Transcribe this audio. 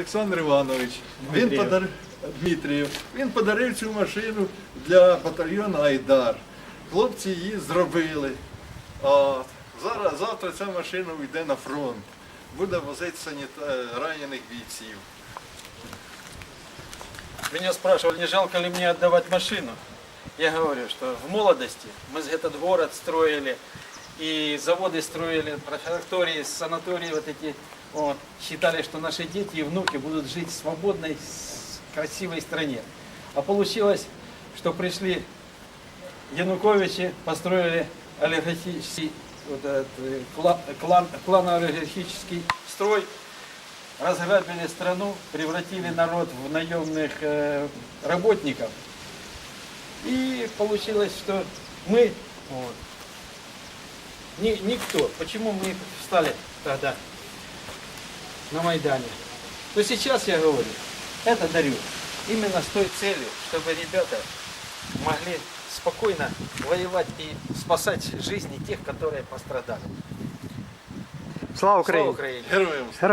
Олександр Іванович, він подарив Дмитрієв. Він подарив цю машину для батальйону Айдар. Хлопці її зробили. От. Зараз, завтра ця машина йде на фронт. Буде возити саніта... ранених бійців. Меня спрашивали, не жалко ли мне отдавать машину. Я говорю, что в молодости мы этот город строили, и заводы строили, профилактории, санатории вот эти. Вот. Считали, что наши дети и внуки будут жить в свободной, красивой стране. А получилось, что пришли Януковичи, построили олигархический, вот этот, э, кла- клан, клан-олигархический строй, разграбили страну, превратили народ в наемных э, работников. И получилось, что мы, вот, ни- никто, почему мы встали тогда на Майдане, то сейчас я говорю, это дарю именно с той целью, чтобы ребята могли спокойно воевать и спасать жизни тех, которые пострадали. Слава! Украине! Героям слава!